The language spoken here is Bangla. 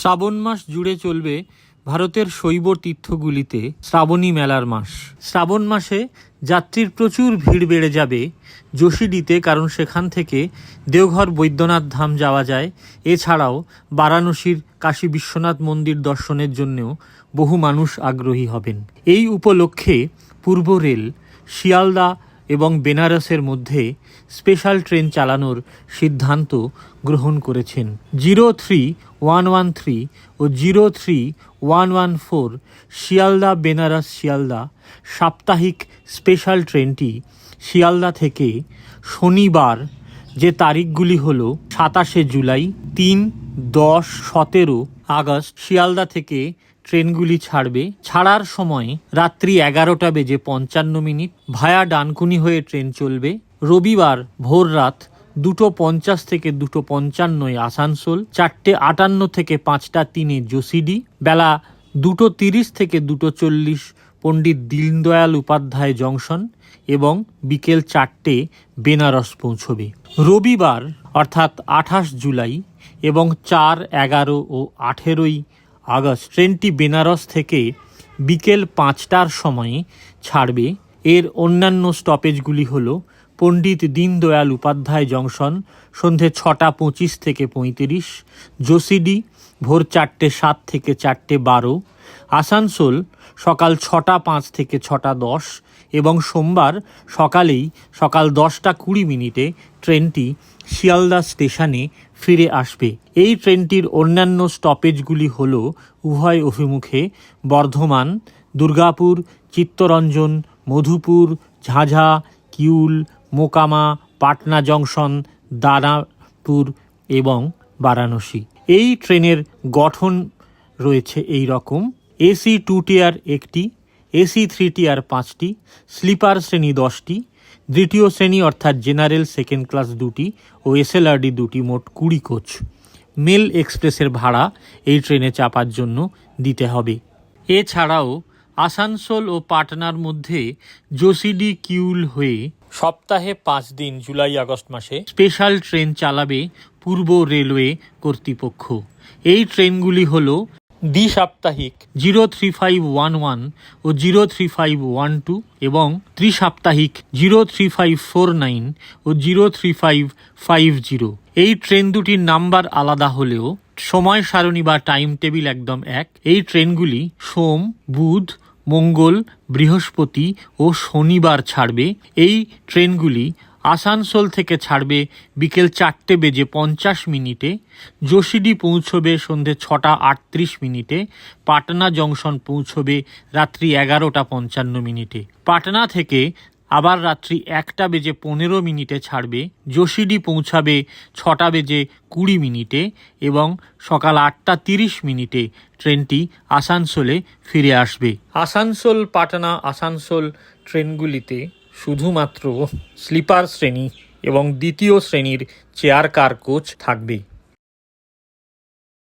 শ্রাবণ মাস জুড়ে চলবে ভারতের শৈব তীর্থগুলিতে শ্রাবণী মেলার মাস। শ্রাবণ মাসে যাত্রীর প্রচুর ভিড় বেড়ে যাবে যোশীডিতে, কারণ সেখান থেকে দেওঘর, বৈদ্যনাথ ধাম যাওয়া যায়। এছাড়াও বারাণসীর কাশী বিশ্বনাথ মন্দির দর্শনের জন্যও বহু মানুষ আগ্রহী হবেন। এই উপলক্ষে পূর্ব রেল, শিয়ালদা এবং বেনারসের মধ্যে স্পেশাল ট্রেন চালানোর সিদ্ধান্ত গ্রহণ করেছেন। Zero three one one three ও zero three one one four Sealdah, Benares, Sealdah সাপ্তাহিক স্পেশাল ট্রেনটি শিয়ালদা থেকে শনিবার, যে তারিখগুলি হলো সাতাশে জুলাই, তিন দশ সতেরো আগস্ট শিয়ালদা থেকে ট্রেনগুলি ছাড়বে। ছাড়ার সময় রাত্রি এগারোটা বেজে পঞ্চান্ন মিনিট ভায়া ডানকুনি হয়ে ট্রেন চলবে। রবিবার ভোর রাত দুটো পঞ্চাশ থেকে দুটো পঞ্চান্নয় আসানসোল, চারটে আটান্ন থেকে পাঁচটা তিনে জোসিডি, বেলা দুটো তিরিশ থেকে দুটো চল্লিশ পণ্ডিত দীনদয়াল উপাধ্যায় জংশন এবং বিকেল চারটে বেনারস পৌঁছবে। রবিবার অর্থাৎ আঠাশ জুলাই এবং চার, এগারো ও আঠেরোই আগস্ট। ট্রেনটি বেনারস থেকে বিকেল পাঁচটার সময়ে ছাড়বে। এর অন্যান্য স্টপেজগুলি হল পণ্ডিত দীনদয়াল উপাধ্যায় জংশন, সন্ধে ছটা পঁচিশ থেকে পঁয়ত্রিশ যোশিডি ভোর চারটে সাত থেকে চারটে বারো, আসানসোল সকাল ছটা পাঁচ থেকে ছটা দশ এবং সোমবার সকালেই সকাল দশটা কুড়ি মিনিটে ট্রেনটি শিয়ালদা স্টেশনে ফিরে আসবে। এই ট্রেনটির অন্যান্য স্টপেজগুলি হল উভয় অভিমুখে বর্ধমান, দুর্গাপুর, চিত্তরঞ্জন, মধুপুর, ঝাঝা, কিউল, মোকামা, পাটনা জংশন, দানাপুর এবং বারাণসী। এই ট্রেনের গঠন রয়েছে এই রকম এসি টু টিয়ার একটি, এসি থ্রি টিয়ার পাঁচটি, স্লিপার শ্রেণি দশটি দ্বিতীয় শ্রেণি অর্থাৎ জেনারেল সেকেন্ড ক্লাস দুটি ও এসএলআরডি দুটি মোট কুড়ি কোচ। মেল এক্সপ্রেসের ভাড়া এই ট্রেনে চাপার জন্য দিতে হবে। এছাড়াও আসানসোল ও পাটনার মধ্যে যোশিডি কিউল হয়ে সপ্তাহে পাঁচ দিন জুলাই আগস্ট মাসে স্পেশাল ট্রেন চালাবে পূর্ব রেলওয়ে কর্তৃপক্ষ। এই ট্রেনগুলি হলো দ্বি সাপ্তাহিক zero three five one one ও zero three five one two এবং ত্রিসাপ্তাহিক zero three five four nine ও zero three five five zero. এই ট্রেন দুটির নাম্বার আলাদা হলেও সময় সারণী বা টাইম টেবিল একদম এক। এই ট্রেনগুলি সোম, বুধ, মঙ্গল, বৃহস্পতি ও শনিবার ছাড়বে। এই ট্রেনগুলি আসানসোল থেকে ছাড়বে বিকেল চারটে বেজে পঞ্চাশ মিনিটে যোশিডি পৌঁছবে সন্ধে ছটা আটত্রিশ মিনিটে, পাটনা জংশন পৌঁছবে রাত্রি এগারোটা পঞ্চান্ন মিনিটে। পাটনা থেকে আবার রাত্রি একটা বেজে পনেরো মিনিটে ছাড়বে যোশিডি পৌঁছাবে ছটা বেজে কুড়ি মিনিটে এবং সকাল আটটা তিরিশ মিনিটে ট্রেনটি আসানসোলে ফিরে আসবে। আসানসোল, পাটনা, আসানসোল ট্রেনগুলিতে শুধুমাত্র স্লিপার শ্রেণি এবং দ্বিতীয় শ্রেণির চেয়ার কার কোচ থাকবে।